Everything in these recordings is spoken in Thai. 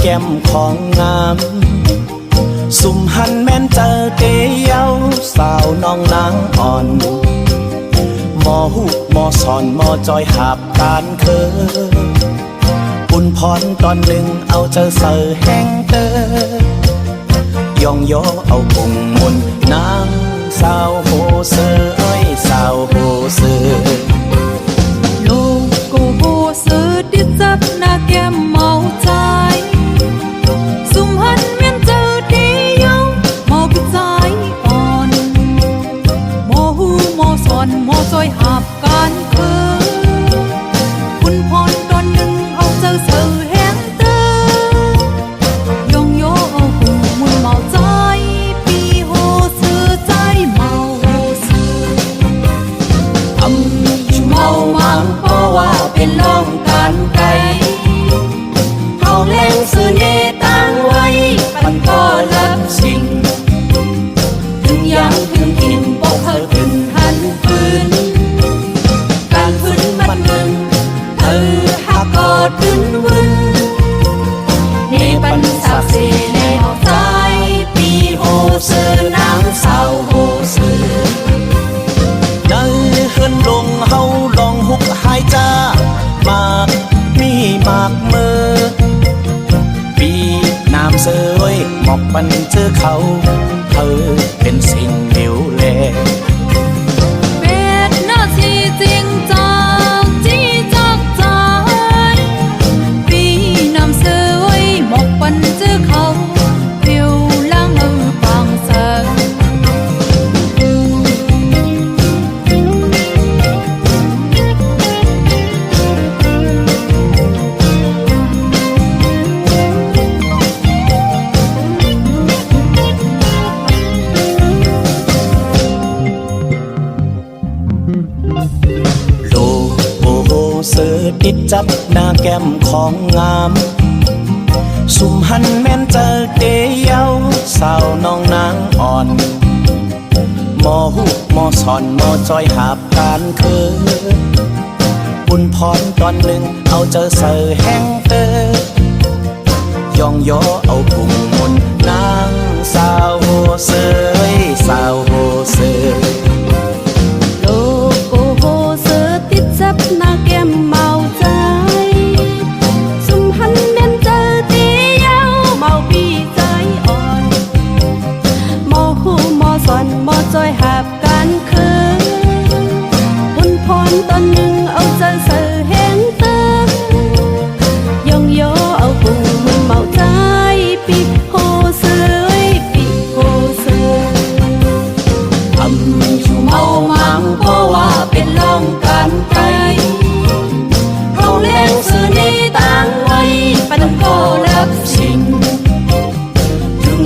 แก้มของงาม สุ่มหันแม่นเจอเดียวสาวน้องนางอ่อนหมอหุกหมอสอนหมอจอยหาบการเคอปุ่นพรตอนหนึ่งเอาเจอเสือแห้งเตอยองโยเอาปุ่งมุนนางสาวโหเสือ เขาแรงสื่อเนตั้งไว้ มันก็รับสิ่ง บอกมันเจอเขา เธอเป็นสิ่งเดียว จับหน้าแก้มของงาม สุ่มหันแม่นเจอเดียวสาวน้องนางอ่อนมอหุกมอสอนมอจอยหาบการเคอปุ่นพรตอนหนึ่งเอาเจอเสือแห้งเตอยองโยเอาปุ่งมนนางสาวโหเสย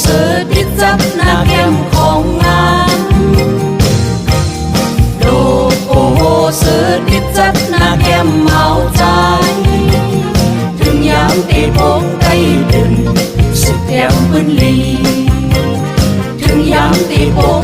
เสือติดจับหน้าเข้มของงานโดโกโหเสือติดจับหน้าเข้มเมาใจ ถึงยามตีพงไกล้ดึงสุดแก้มปืนลี ถึงยามตีพง